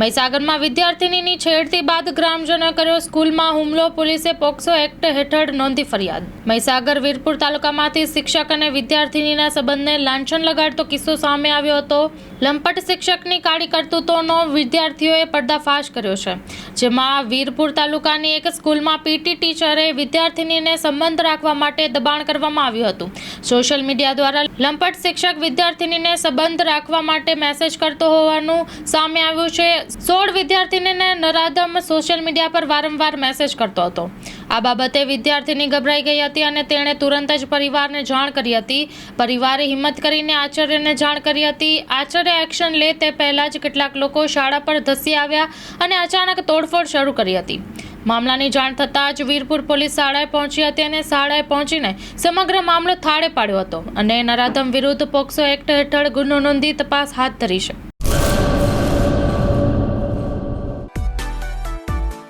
મહીસાગરમાં વિદ્યાર્થિનીની છેડતી બાદ ગ્રામજનોએ કર્યો સ્કૂલમાં હુમલો. પોલીસે પોક્સો એક્ટ હેઠળ નોંધી ફરિયાદ. મહીસાગર વીરપુર તાલુકામાંથી શિક્ષક અને વિદ્યાર્થિનીના સંબંધને લાંછન લગાડતો કિસ્સો સામે આવ્યો હતો. લંપટ શિક્ષકની કાળી કરતૂતોનો વિદ્યાર્થીઓએ પર્દાફાશ કર્યો છે. જેમાં વીરપુર તાલુકાની એક સ્કૂલમાં પીટી ટીચરે વિદ્યાર્થિનીને સંબંધ રાખવા માટે દબાણ કરવામાં આવ્યું હતું. સોશિયલ મીડિયા દ્વારા લંપટ શિક્ષક વિદ્યાર્થિનીને સંબંધ રાખવા માટે મેસેજ કરતો હોવાનું સામે આવ્યું છે. સોળ વિદ્યાર્થિનીને નરાધમ સોશિયલ મીડિયા પર વારંવાર મેસેજ કરતો હતો. આ બાબતે વિદ્યાર્થીની ગભરાઈ ગઈ હતી અને તેણે તુરંત જ પરિવારને જાણ કરી હતી. પરિવારે હિંમત કરીને આચાર્યને જાણ કરી હતી. આચાર્ય એક્શન લે તે પહેલાં જ કેટલાક લોકો શાળા પર ધસી આવ્યા અને અચાનક તોડફોડ શરૂ કરી હતી. મામલાની જાણ થતાં જ વીરપુર પોલીસ શાળાએ પહોંચી હતી અને શાળાએ પહોંચીને સમગ્ર મામલો થાળે પાડ્યો હતો અને નરાધમ વિરુદ્ધ પોક્સો એક્ટ હેઠળ ગુનો નોંધી તપાસ હાથ ધરી છે.